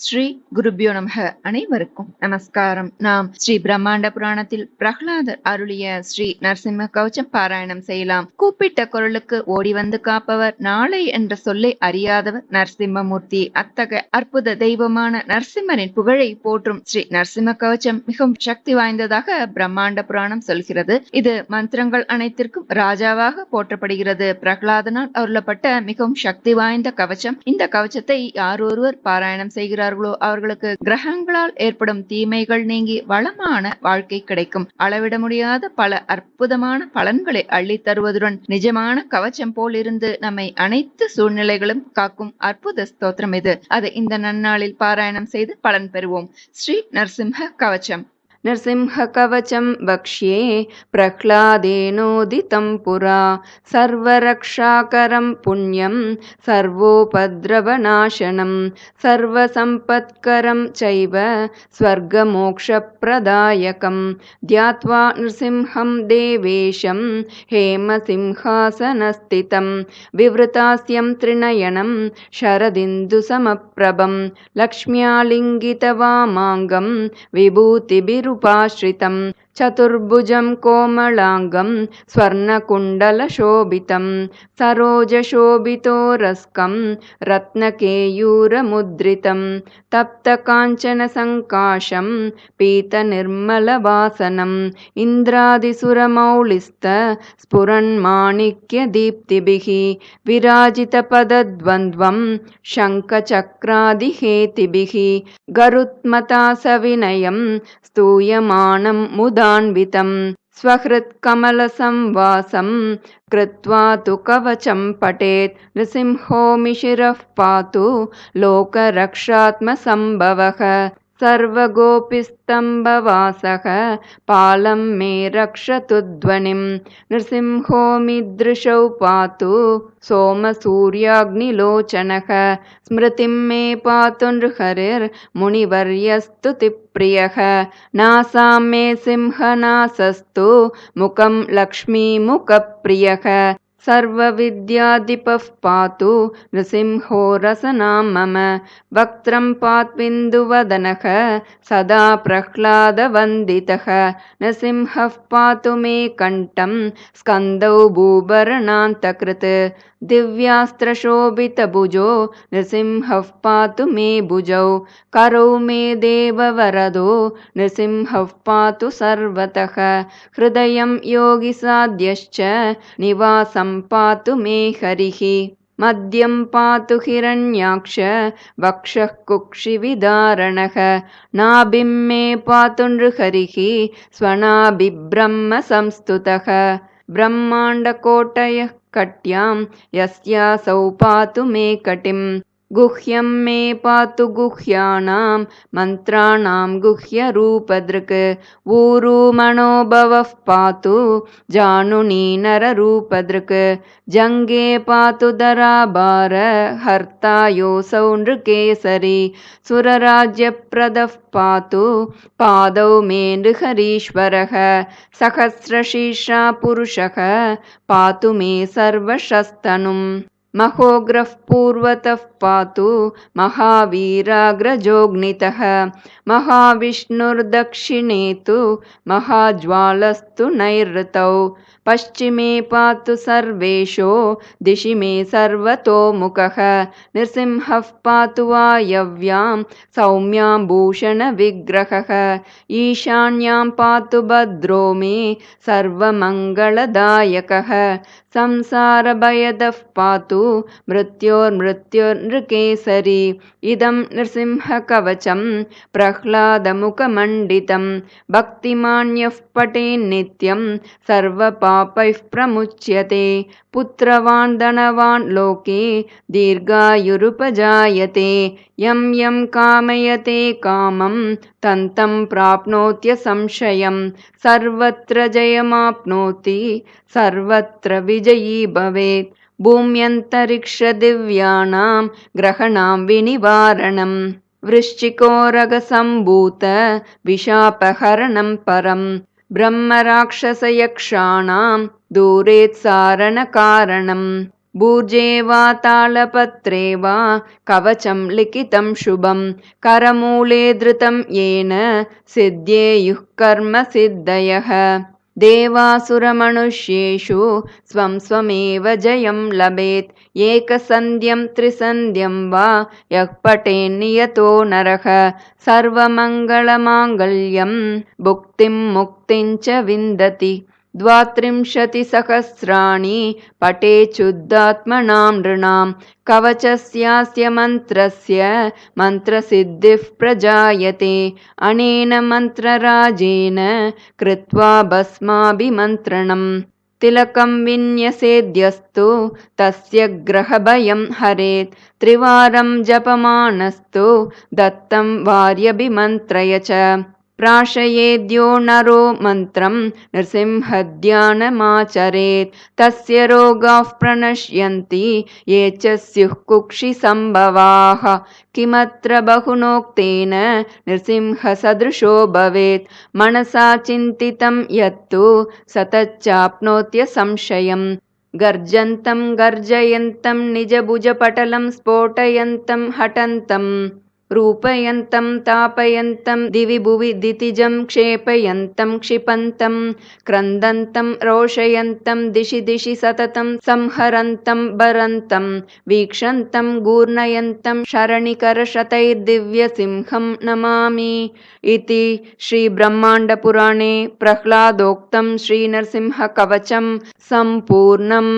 ஸ்ரீ குருபியோ நமக அனைவருக்கும் நமஸ்காரம். நாம் ஸ்ரீ பிரம்மாண்ட புராணத்தில் பிரகலாதர் அருளிய ஸ்ரீ நரசிம்ம கவச்சம் பாராயணம் செய்யலாம். கூப்பிட்ட குரலுக்கு ஓடி வந்து காப்பவர். நாளை என்ற சொல்லை அறியாதவர் நரசிம்மமூர்த்தி. அத்தகைய அற்புத தெய்வமான நரசிம்மரின் புகழை போற்றும் ஸ்ரீ நரசிம்ம கவச்சம் மிகவும் சக்தி வாய்ந்ததாக பிரம்மாண்ட புராணம் சொல்கிறது. இது மந்திரங்கள் அனைத்திற்கும் ராஜாவாக போற்றப்படுகிறது. பிரகலாதனால் அருளப்பட்ட மிகவும் சக்தி வாய்ந்த கவச்சம் இந்த கவச்சத்தை யாரொருவர் ஒருவர் செய்கிறார். செய்கிறார்களோ அவர்களுக்கு கிரகங்களால் ஏற்படும் தீமைகள் நீங்கி வளமான வாழ்க்கை கிடைக்கும். அளவிட முடியாத பல அற்புதமான பலன்களை அள்ளித் தருவதுடன் நிஜமான கவச்சம் போல் இருந்து நம்மை அனைத்து சூழ்நிலைகளும் காக்கும் அற்புத ஸ்தோத்திரம் இது. அதை இந்த நன்னாளில் பாராயணம் செய்து பலன் பெறுவோம். ஸ்ரீ நரசிம்ஹ கவச்சம். नृसिंहकवचं वक्ष्ये प्रह्लादेनोदितं पुरा। सर्वरक्षाकरं पुण्यं सर्वोपद्रवनाशनं सर्वसम्पत्करं चैव स्वर्गमोक्षप्रदायकं। ध्यात्वा नृसिंहं देवेशं हेमसिंहासनस्थितं विवृतास्यं त्रिनयनं शरदिन्दुसमप्रभं लक्ष्म्यालिङ्गितवामाङ्गं विभूतिभिरुपाश्रितं चतुर्भुजं कोमलाङ्गं स्वर्णकुण्डलशोभितं। सरोजशोभितोरस्कं रत्नकेयूरमुद्रितं। तप्तकाञ्चनसङ्काशं पीतनिर्मलवासनम् इन्द्रादिसुरमौलिस्त स्फुरन्माणिक्यदीप्तिभिः। विराजितपदद्वन्द्वं शङ्खचक्रादिहेतिभिः। गरुत्मता सविनयं स्तूयमानं मुदान्वितं स्वहृत्कमलसंवासं कृत्वा तु कवचं पठेत् नृसिंहो मिशिरः पातु लोकरक्षात्मसम्भवः सर्वगोपिस्तम्भवासः। पालं मे रक्षतु ध्वनिं। नृसिंहोमिदृशौ पातु सोमसूर्याग्निलोचनः। स्मृतिं मे पातु नृहरिर्मुनिवर्यस्तुतिप्रियः। नासां मे सिंहनासस्तु मुखं लक्ष्मीमुखप्रियः सर्वविद्याधिपः पातु नृसिंहो रसनां मम। वक्त्रं पात्विन्दुवदनः सदा प्रह्लादवन्दितः। नृसिंहः पातु मे कण्ठं स्कन्दौ भूभरणान्तकृत् दिव्यास्त्रशोभितभुजो नृसिंहः पातु मे भुजौ। करौ मे देववरदो नृसिंहः पातु सर्वतः। हृदयं योगिसाद्यश्च निवासं पातु मे हरिः। मद्यं पातु हिरण्याक्ष वक्षः कुक्षिविदारणः। नाभिं मे पातु नृहरिः स्वनाभिब्रह्मसंस्तुतः ब्रह्माण्डकोटयः कट्यां यस्यासौ पातु मे कटिं गुह्यं मे पातु गुह्याणां मन्त्राणां गुह्यरूपदृक्। ऊरुमणोभवः पातु जानुनी नररूपदृक्। जङ्गे पातु दराभार हर्ता योऽसौ नृकेसरी सुरराज्यप्रदः पातु पादौ मे नृहरीश्वरः। सहस्रशीर्षा पुरुषः पातु मे सर्वशस्तनुम् महोग्रः पूर्वतः पातु महावीराग्रजोग्नितः महाविष्णुर्दक्षिणे तु महाज्वालस्तु नैऋतौ पश्चिमे पातु सर्वेशो दिशि मे सर्वतोमुखः नृसिंहः पातु वायव्यां सौम्यां भूषणविग्रहः ईशान्यां पातु भद्रो मे सर्वमङ्गलदायकः संसारभयदः पातु मृत्योर्मृत्युर्नृकेसरी। इदं नृसिंहकवचं प्रह्लादमुखमण्डितं भक्तिमान्यः पठेन्नित्यं सर्वपापैः प्रमुच्यते। पुत्रवान् धनवान् लोके दीर्घायुरुपजायते यं यं कामयते कामं तन्तं प्राप्नोत्यसंशयं सर्वत्र जयमाप्नोति सर्वत्र विजयी भवेत्। भूम्यन्तरिक्षदिव्यानां ग्रहणां विनिवारणं। वृश्चिकोरगसम्भूत विशापहरणं परं। ब्रह्मराक्षसयक्षाणां दूरेत्सारणकारणं भूर्जे वा तालपत्रे वा कवचं लिखितं शुभं करमूले धृतं येन सिद्ध्येयुः कर्मसिद्धयः देवासुरमनुष्येषु स्वं स्वमेव जयं लभेत् एकसन्ध्यं त्रिसन्ध्यं वा यः पठेन्नियतो नरः। सर्वमङ्गलमाङ्गल्यं भुक्तिं मुक्तिं च विन्दति द्वात्रिंशतिसहस्राणि पठेच्छुद्धात्मनां नृणां कवचस्यास्य मन्त्रस्य मन्त्रसिद्धिः प्रजायते। अनेन मन्त्रराजेन कृत्वा भस्माभिमन्त्रणम्। तिलकं विन्यसेद्यस्तु तस्य ग्रहभयं हरेत्। त्रिवारं जपमानस्तु दत्तं वार्यभिमन्त्रय च प्राशयेद्यो नरो मन्त्रं नृसिंहध्यानमाचरेत्। तस्य रोगाः प्रणश्यन्ति ये च स्युः कुक्षिसम्भवाः। किमत्र बहुनोक्तेन नृसिंहसदृशो भवेत्। मनसा चिन्तितं यत्तु स तच्चाप्नोत्यसंशयम् गर्जन्तं गर्जयन्तं निजभुजपटलं स्फोटयन्तं हठन्तम् रूपयन्तं तापयन्तं दिवि भुवि दितिजं क्षेपयन्तं क्षिपन्तं क्रन्दन्तं रोषयन्तं दिशि दिशि सततं संहरन्तं भरन्तं वीक्षन्तं गूर्णयन्तं शरणिकरशतैर्दिव्यसिंहं नमामि इति श्रीब्रह्माण्डपुराणे प्रह्लादोक्तं श्रीनरसिंहकवचं सम्पूर्णम्